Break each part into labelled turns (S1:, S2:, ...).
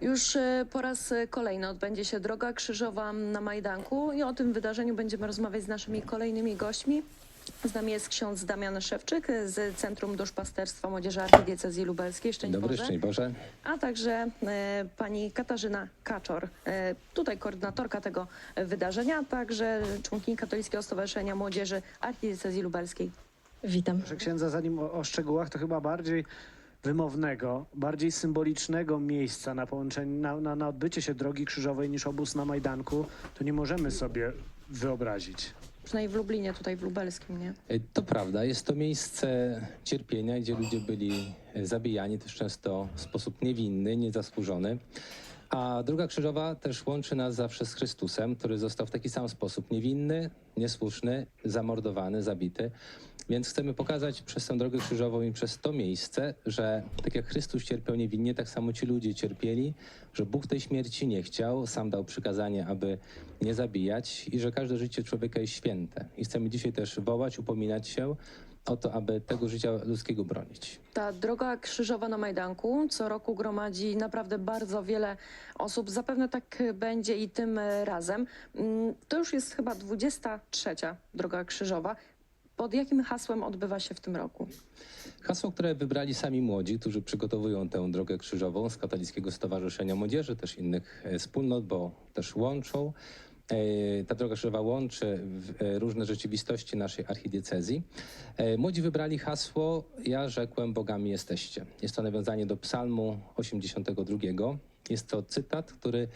S1: Już e, po raz e, kolejny odbędzie się Droga Krzyżowa na Majdanku i o tym wydarzeniu będziemy rozmawiać z naszymi kolejnymi gośćmi. Z nami jest ksiądz Damian Szewczyk z Centrum Duszpasterstwa Młodzieży Archidiecezji Lubelskiej. Szczęść
S2: Dobry,
S1: Boże.
S2: szczęść Boże.
S1: A także e, pani Katarzyna Kaczor, e, tutaj koordynatorka tego wydarzenia, a także członkini Katolickiego Stowarzyszenia Młodzieży Archidiecezji Lubelskiej.
S3: Witam.
S4: Proszę księdza, zanim o, o szczegółach, to chyba bardziej wymownego, bardziej symbolicznego miejsca na połączenie, na, na, na odbycie się drogi krzyżowej niż obóz na Majdanku, to nie możemy sobie wyobrazić.
S1: Przynajmniej w Lublinie, tutaj w Lubelskim, nie?
S2: E, To prawda, jest to miejsce cierpienia, gdzie ludzie byli e, zabijani też często w sposób niewinny, niezasłużony. A Droga Krzyżowa też łączy nas zawsze z Chrystusem, który został w taki sam sposób niewinny, niesłuszny, zamordowany, zabity. Więc chcemy pokazać przez tę Drogę Krzyżową i przez to miejsce, że tak jak Chrystus cierpiał niewinnie, tak samo ci ludzie cierpieli, że Bóg tej śmierci nie chciał, sam dał przykazanie, aby nie zabijać i że każde życie człowieka jest święte. I chcemy dzisiaj też wołać, upominać się o to, aby tego życia ludzkiego bronić.
S1: Ta droga krzyżowa na Majdanku co roku gromadzi naprawdę bardzo wiele osób. Zapewne tak będzie i tym razem. Mm, To już jest chyba 23 droga krzyżowa. Pod jakim hasłem odbywa się w tym roku?
S2: Hasło, które wybrali sami młodzi, którzy przygotowują tę drogę krzyżową z Katolickiego Stowarzyszenia Młodzieży, też innych e, wspólnot, bo też łączą. E, Ta droga krzyżowa łączy e, różne rzeczywistości naszej archidiecezji. E, Młodzi wybrali hasło Ja rzekłem, bogami jesteście. Jest to nawiązanie do psalmu 82. Jest to cytat, który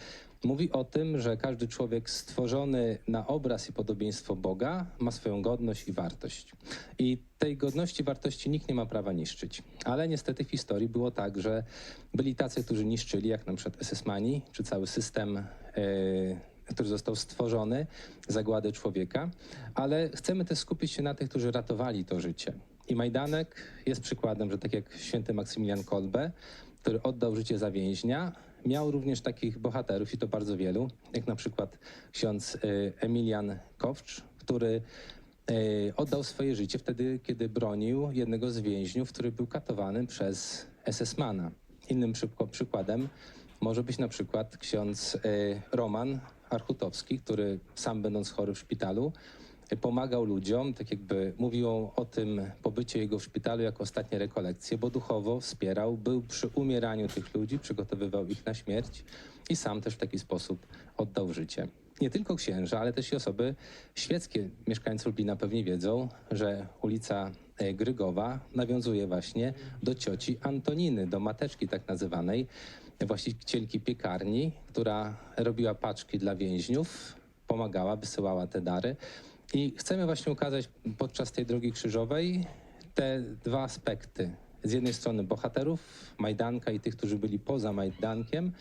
S2: mówi o tym, że każdy człowiek stworzony na obraz i podobieństwo Boga ma swoją godność i wartość. I tej godności wartości nikt nie ma prawa niszczyć. Ale niestety w historii było tak, że byli tacy, którzy niszczyli, jak na przykład SS-mani, czy cały system, e, który został stworzony, zagłady człowieka. Ale chcemy też skupić się na tych, którzy ratowali to życie. I Majdanek jest przykładem, że tak jak święty Maksymilian Kolbe, który oddał życie za więźnia, miał również takich bohaterów i to bardzo wielu, jak na przykład ksiądz y, Emilian Kowcz, który y, oddał swoje życie wtedy, kiedy bronił jednego z więźniów, który był katowany przez SS-mana. Innym przyk- przykładem może być na przykład ksiądz y, Roman Archutowski, który sam będąc chory w szpitalu, pomagał ludziom, tak jakby mówił o tym pobycie jego w szpitalu jako ostatnie rekolekcje, bo duchowo wspierał, był przy umieraniu tych ludzi, przygotowywał ich na śmierć i sam też w taki sposób oddał życie. Nie tylko księża, ale też i osoby świeckie. Mieszkańcy Lublina pewnie wiedzą, że ulica e, Grygowa nawiązuje właśnie do cioci Antoniny, do mateczki tak nazywanej, właścicielki piekarni, która robiła paczki dla więźniów, pomagała, wysyłała te dary. I chcemy właśnie ukazać podczas tej drogi krzyżowej te dwa aspekty. Z jednej strony bohaterów Majdanka i tych, którzy byli poza Majdankiem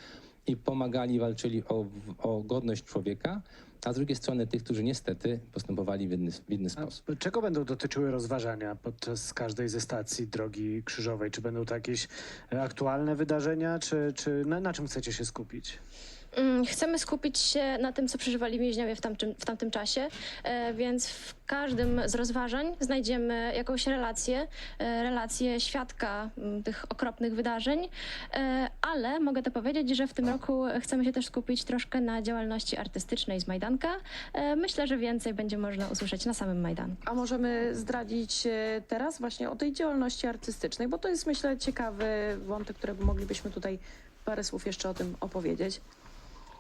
S2: i pomagali, walczyli o, o godność człowieka, a z drugiej strony tych, którzy niestety postępowali w inny, w inny
S4: A
S2: sposób.
S4: czego będą dotyczyły rozważania podczas każdej ze stacji drogi krzyżowej? Czy będą to jakieś aktualne wydarzenia, czy, czy na, na czym chcecie się skupić?
S3: Mm, Chcemy skupić się na tym, co przeżywali więźniowie w tamtym, w tamtym czasie, e, więc w każdym z rozważań znajdziemy jakąś relację, e, relację świadka mm, tych okropnych wydarzeń, e, ale mogę to powiedzieć, że w tym roku chcemy się też skupić troszkę na działalności artystycznej z Majdanka. Myślę, że więcej będzie można usłyszeć na samym Majdanku.
S1: A możemy zdradzić teraz właśnie o tej działalności artystycznej, bo to jest myślę ciekawy wątek, który moglibyśmy tutaj parę słów jeszcze o tym opowiedzieć.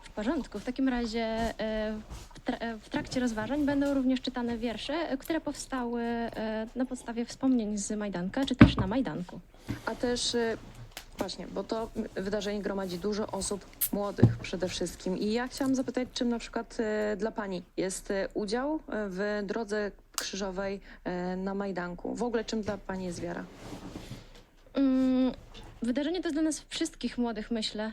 S3: W porządku. W takim razie e, w, tra- e, w trakcie rozważań będą również czytane wiersze, e, które powstały na podstawie wspomnień z Majdanka, czy też na Majdanku.
S1: A też właśnie, bo to wydarzenie gromadzi dużo osób młodych przede wszystkim. I ja chciałam zapytać, czym na przykład dla Pani jest udział w drodze krzyżowej na Majdanku? W ogóle czym dla Pani jest wiara?
S3: Mm, Wydarzenie to jest dla nas wszystkich młodych, myślę,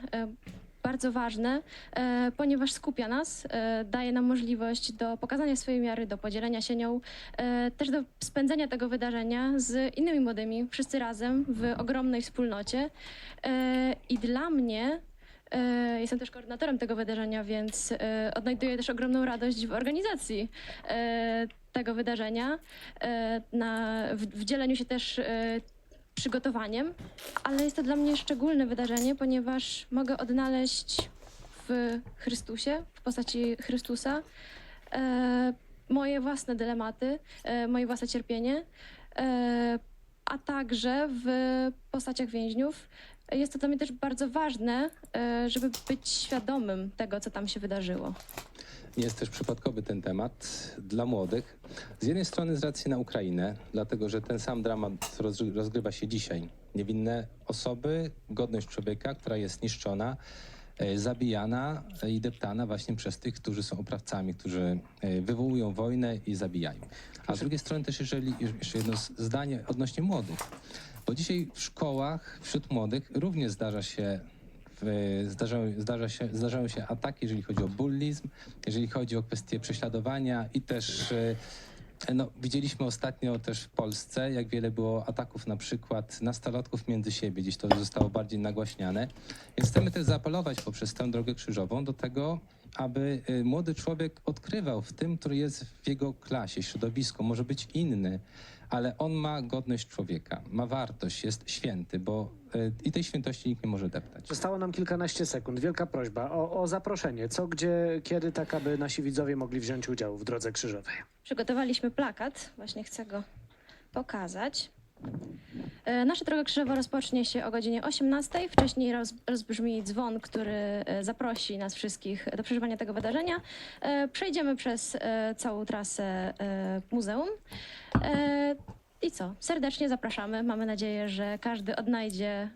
S3: bardzo ważne, e, ponieważ skupia nas, e, daje nam możliwość do pokazania swojej miary, do podzielenia się nią, e, też do spędzenia tego wydarzenia z innymi młodymi, wszyscy razem w ogromnej wspólnocie. I dla mnie Jestem też koordynatorem tego wydarzenia, więc odnajduję też ogromną radość w organizacji tego wydarzenia, na, w, dzieleniu się też przygotowaniem, ale jest to dla mnie szczególne wydarzenie, ponieważ mogę odnaleźć w Chrystusie, w postaci Chrystusa, e, moje własne dylematy, e, moje własne cierpienie, e, a także w postaciach więźniów. Jest to dla mnie też bardzo ważne, e, żeby być świadomym tego, co tam się wydarzyło.
S2: Nie jest też przypadkowy ten temat dla młodych. Z jednej strony z racji na Ukrainę, dlatego że ten sam dramat roz- rozgrywa się dzisiaj. Niewinne osoby, godność człowieka, która jest niszczona, e, zabijana i deptana właśnie przez tych, którzy są oprawcami, którzy e, wywołują wojnę i zabijają. A z drugiej strony też jeżeli, jeszcze jedno zdanie odnośnie młodych. Bo dzisiaj w szkołach wśród młodych również zdarza się w, zdarzają, zdarza się, się ataki, jeżeli chodzi o bullizm, jeżeli chodzi o kwestie prześladowania i też e, no, widzieliśmy ostatnio też w Polsce, jak wiele było ataków na przykład nastolatków między siebie, gdzieś to zostało bardziej nagłaśniane. Więc chcemy też zaapelować poprzez tę drogę krzyżową do tego, aby y, młody człowiek odkrywał w tym, który jest w jego klasie, środowisku, może być inny, ale on ma godność człowieka, ma wartość, jest święty, bo y, i tej świętości nikt nie może deptać.
S4: Zostało nam kilkanaście sekund. Wielka prośba o, o zaproszenie. Co, gdzie, kiedy, tak aby nasi widzowie mogli wziąć udział w Drodze Krzyżowej.
S3: Przygotowaliśmy plakat, właśnie chcę go pokazać. E, Nasza droga krzyżowa rozpocznie się o godzinie 18. Wcześniej roz, rozbrzmi dzwon, który e, zaprosi nas wszystkich do przeżywania tego wydarzenia. E, Przejdziemy przez całą trasę muzeum. I co? Serdecznie zapraszamy. Mamy nadzieję, że każdy odnajdzie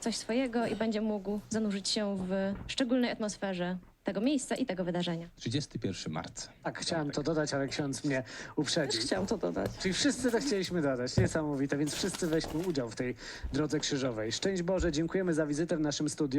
S3: coś swojego i będzie mógł zanurzyć się w szczególnej atmosferze tego miejsca i tego wydarzenia.
S2: 31 marca.
S4: Tak, chciałem to dodać, ale ksiądz mnie
S1: Też
S4: uprzedził.
S1: chciałam to dodać.
S4: Czyli wszyscy to chcieliśmy dodać. Niesamowite, więc wszyscy weźmy udział w tej Drodze Krzyżowej. Szczęść Boże, dziękujemy za wizytę w naszym studio.